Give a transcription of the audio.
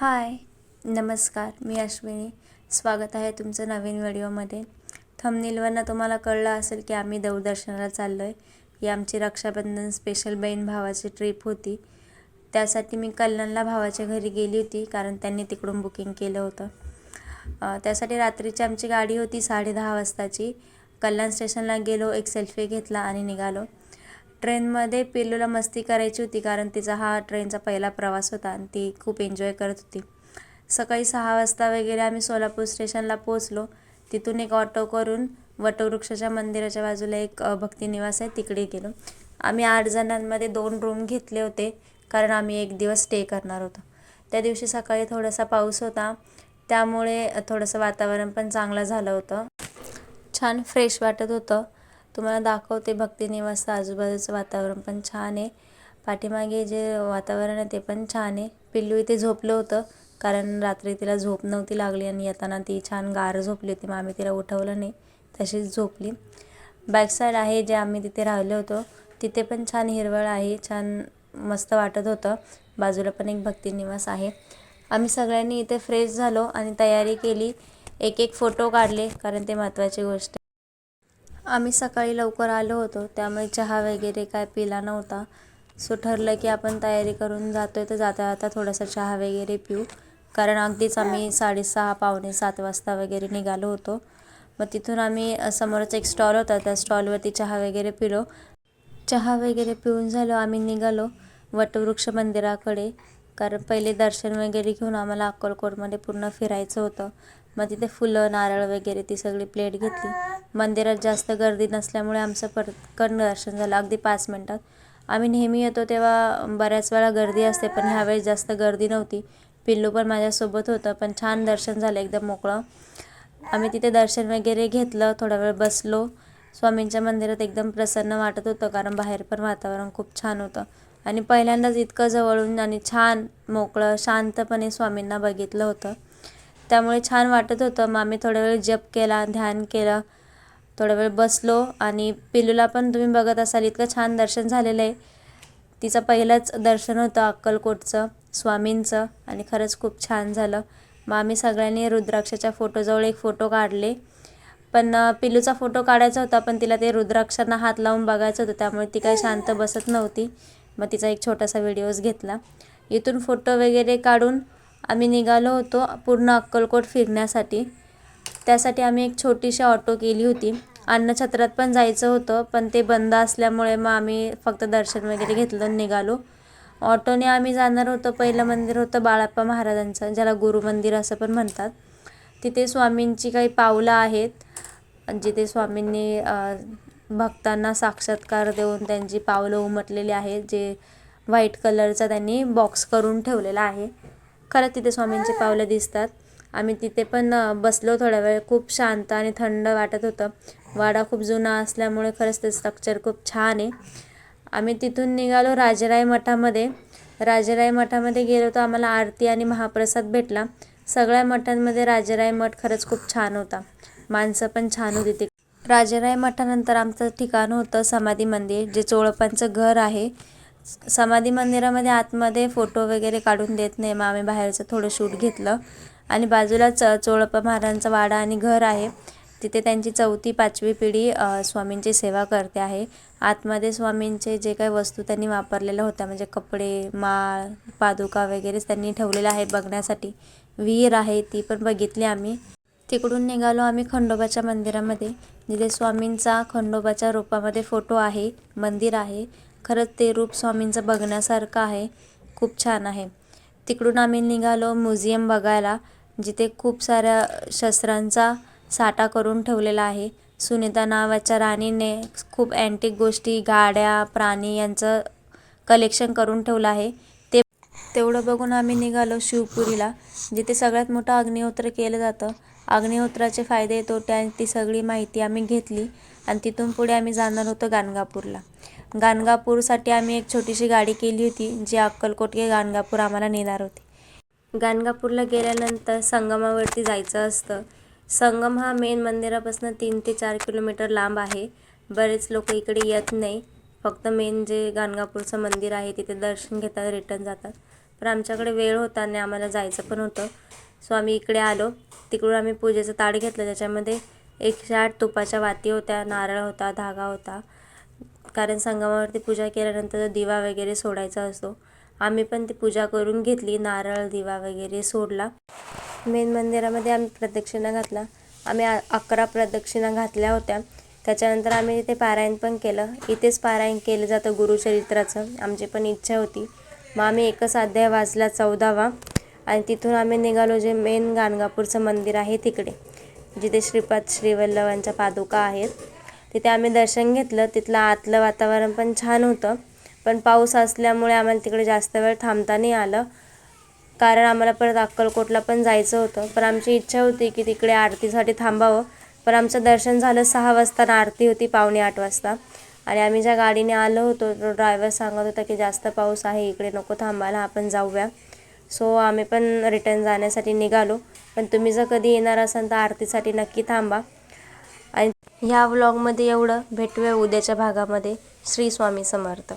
हाय नमस्कार मी अश्विनी. स्वागत आहे तुमचं नवीन व्हिडिओमध्ये. थंबनेलवरनं तुम्हाला कळलं असेल की आम्ही देवदर्शनाला चाललो आहे ही आमची रक्षाबंधन स्पेशल बहीण भावाची ट्रिप होती. त्यासाठी मी कल्याणला भावाच्या घरी गेली होती कारण त्यांनी तिकडून बुकिंग केलं होतं. त्यासाठी रात्रीची आमची गाडी होती साडे दहा वाजताची. कल्याण स्टेशनला गेलो एक सेल्फी घेतला आणि निघालो. ट्रेनमध्ये पिल्लूला मस्ती करायची होती कारण तिचा हा ट्रेनचा पहिला प्रवास होता आणि ती खूप एन्जॉय करत होती. सकाळी सहा वाजता वगैरे आम्ही सोलापूर स्टेशनला पोचलो तिथून एक ऑटो करून वटवृक्षाच्या मंदिराच्या बाजूला एक भक्तिनिवास आहे तिकडे गेलो. आम्ही आठ जणांमध्ये दोन रूम घेतले होते कारण आम्ही एक दिवस स्टे करणार होतो. त्या दिवशी सकाळी थोडासा पाऊस होता. त्यामुळे थोडंसं वातावरण पण चांगलं झालं होतं. छान फ्रेश वाटत होतं. तुम्हाला दाखवते भक्तिनिवासचं आजूबाजूचं वातावरण पण छान आहे. पाठीमागे जे वातावरण आहे ते पण छान आहे. पिल्लू इथे झोपलं होतं कारण रात्री तिला झोप नव्हती लागली आणि येताना ती छान गार झोपली होती. मग आम्ही तिला उठवलं नाही तशीच झोपली. बॅक साईड आहे जे आम्ही तिथे राहिलो होतो तिथे पण छान हिरवळ आहे छान मस्त वाटत होतं. बाजूला पण एक भक्तिनिवास आहे. आम्ही सगळ्यांनी इथे फ्रेश झालो आणि तयारी केली. एक एक फोटो काढले कारण ते महत्त्वाची गोष्ट आम्ही सकाळी लवकर आलो होतो त्यामुळे चहा वगैरे काय पिला नव्हता. सो ठरलं की आपण तयारी करून जातोय तर जाता जाता थोडासा चहा वगैरे पिऊ. कारण अगदीच आम्ही साडेसहा पावणे सात वाजता वगैरे निघालो होतो. मग तिथून आम्ही समोरच एक स्टॉल होता त्या स्टॉलवरती चहा वगैरे पिलो. चहा वगैरे पिऊन झालो आम्ही निघालो वटवृक्ष मंदिराकडे. कारण पहिले दर्शन वगैरे घेऊन आम्हाला अक्कलकोटमध्ये पूर्ण फिरायचं होतं. मग तिथे फुलं नारळ वगैरे ती सगळी प्लेट घेतली. मंदिरात जास्त गर्दी नसल्यामुळे आमचं पटकन दर्शन झालं. अगदी पाच मिनटात. आम्ही नेहमी येतो तेव्हा बऱ्याच वेळा गर्दी असते पण ह्यावेळेस जास्त गर्दी नव्हती. पिल्लू पण माझ्यासोबत होतं पण छान दर्शन झालं एकदम मोकळं. आम्ही तिथे दर्शन वगैरे घेतलं थोडा वेळ बसलो. स्वामींच्या मंदिरात एकदम प्रसन्न वाटत होतं कारण बाहेर पण वातावरण खूप छान होतं. आणि पहिल्यांदाच इतकं जवळून आणि छान मोकळं शांतपणे स्वामींना बघितलं होतं. त्यामुळे छान वाटत होतं. मग आम्ही थोडा वेळ जप केला ध्यान केलं. थोडा वेळ बसलो आणि पिल्लूला पण तुम्ही बघत असाल इतकं छान दर्शन झालेलं आहे. तिचं पहिलंच दर्शन होतं अक्कलकोटचं स्वामींचं आणि खरंच खूप छान झालं. मग आम्ही सगळ्यांनी रुद्राक्षाच्या फोटोजवळ एक फोटो काढले. पण पिलूचा पिल्लूचा फोटो काढायचा होता पण तिला ते रुद्राक्षांना हात लावून बघायचं होतं. त्यामुळे ती काही शांत बसत नव्हती. मग तिचा एक छोटासा व्हिडिओज घेतला. इथून फोटो वगैरे काढून आम्ही निघालो होतो पूर्ण अक्कलकोट फिरण्यासाठी. त्यासाठी आम्ही एक छोटीशी ऑटो केली होती. अन्नछत्रात पण जायचं होतं पण ते बंद असल्यामुळे मग आम्ही फक्त दर्शन वगैरे घेतलं आणि निघालो. ऑटोने आम्ही जाणार होतो पहिलं मंदिर होतं बाळाप्पा महाराजांचं ज्याला गुरुमंदिर असं पण म्हणतात. तिथे स्वामींची काही पावलं आहेत. जिथे स्वामींनी भक्तांना साक्षात्कार देऊन त्यांची पावलं उमटलेली आहेत जे व्हाईट कलरचा त्यांनी बॉक्स करून ठेवलेला आहे. खरंच तिथे स्वामींची पावलं दिसतात. आम्ही तिथे पण बसलो थोडा वेळ. खूप शांत आणि थंड वाटत होतं. वाडा खूप जुना असल्यामुळे खरंच ते स्ट्रक्चर खूप छान आहे. आम्ही तिथून निघालो राजराय मठामध्ये. राजराय मठामध्ये गेलो तर आम्हाला आरती आणि महाप्रसाद भेटला. सगळ्या मठांमध्ये राजराय मठ खरंच खूप छान होता. माणसं पण छान होती ते राजराय मठानंतर आमचं ठिकाण होतं समाधी मंदिर जे चोळपांचं घर आहे. समाधी मंदिरामध्ये आतमध्ये फोटो वगैरे काढून देत नाही. मग आम्ही बाहेरचं थोडं शूट घेतलं. आणि बाजूलाच च चोळप्पा महाराजांचा वाडा आणि घर आहे. तिथे त्यांची चौथी पाचवी पिढी स्वामींची सेवा करते आहे. आतमध्ये स्वामींचे जे काही वस्तू त्यांनी वापरलेल्या होत्या म्हणजे कपडे माळ पादुका वगैरेच त्यांनी ठेवलेलं आहे बघण्यासाठी. विहीर आहे ती पण बघितली आम्ही. तिकडून निघालो आम्ही खंडोबाच्या मंदिरामध्ये. जिथे स्वामींचा खंडोबाच्या रूपामध्ये फोटो आहे मंदिर आहे. खरंच ते रूप स्वामींचं बघण्यासारखं आहे. खूप छान आहे. तिकडून आम्ही निघालो म्युझियम बघायला जिथे खूप साऱ्या शस्त्रांचा साठा करून ठेवलेला आहे. सुनीता नावाच्या राणीने खूप अँटिक गोष्टी गाड्या प्राणी यांचं कलेक्शन करून ठेवलं आहे. ते तेवढं बघून आम्ही निघालो शिवपुरीला जिथे सगळ्यात मोठं अग्निहोत्र केलं जातं. अग्निहोत्राचे फायदे तोटे आणि ती सगळी माहिती आम्ही घेतली. आणि तिथून पुढे आम्ही जाणार होतो गाणगापूरला. गाणगापूरसाठी आम्ही एक छोटीशी गाडी केली होती जी अक्कलकोट ते गाणगापूर आम्हाला नेणार होती. गाणगापूरला गेल्यानंतर संगमावरती जायचं असतं. संगम हा मेन मंदिरापासून तीन ते चार किलोमीटर लांब आहे. बरेच लोक इकडे येत नाही. फक्त मेन जे गाणगापूरचं मंदिर आहे तिथे दर्शन घेतात रिटर्न जातात. पण आमच्याकडे वेळ होता आणि आम्हाला जायचं पण होतं. सो आम्ही इकडे आलो. तिकडून आम्ही पूजेचं ताट घेतलं. त्याच्यामध्ये एकशे आठ तुपाच्या वाती होत्या नारळ होता धागा होता. कारण संगमावरती पूजा केल्यानंतर दिवा वगैरे सोडायचा असतो. आम्ही पण ती पूजा करून घेतली नारळ दिवा वगैरे सोडला. मेन मंदिरामध्ये आम्ही प्रदक्षिणा घातला. आम्ही अकरा प्रदक्षिणा घातल्या होत्या. त्याच्यानंतर आम्ही तिथे पारायण पण केलं. इथेच पारायण केलं जातं गुरुचरित्राचं. आमची पण इच्छा होती. मग आम्ही एकच अध्याय वाचला चौदावा. आणि तिथून आम्ही निघालो जे मेन गाणगापूरचं मंदिर आहे तिकडे. जिथे श्रीपाद श्रीवल्लभांच्या पादुका आहेत तिथे आम्ही दर्शन घेतलं. तिथलं आतलं वातावरण पण छान होतं. पण पाऊस असल्यामुळे आम्हाला तिकडे जास्त वेळ थांबता नाही आलं. कारण आम्हाला परत अक्कलकोटला पण जायचं होतं. पण आमची इच्छा होती की तिकडे आरतीसाठी थांबावं. पण आमचं दर्शन झालं सहा वाजता आरती होती पावणे आठ वाजता. आणि आम्ही ज्या गाडीने आलो होतो तो ड्रायव्हर सांगत होता की जास्त पाऊस आहे इकडे नको थांबायला आपण जाऊया. सो आम्ही पण रिटर्न जाण्यासाठी निघालो. पण तुम्ही जर कधी येणार असाल तर आरतीसाठी नक्की थांबा. आणि ह्या व्लॉगमध्ये एवढं. भेटूया उद्याच्या भागामध्ये. श्री स्वामी समर्थ.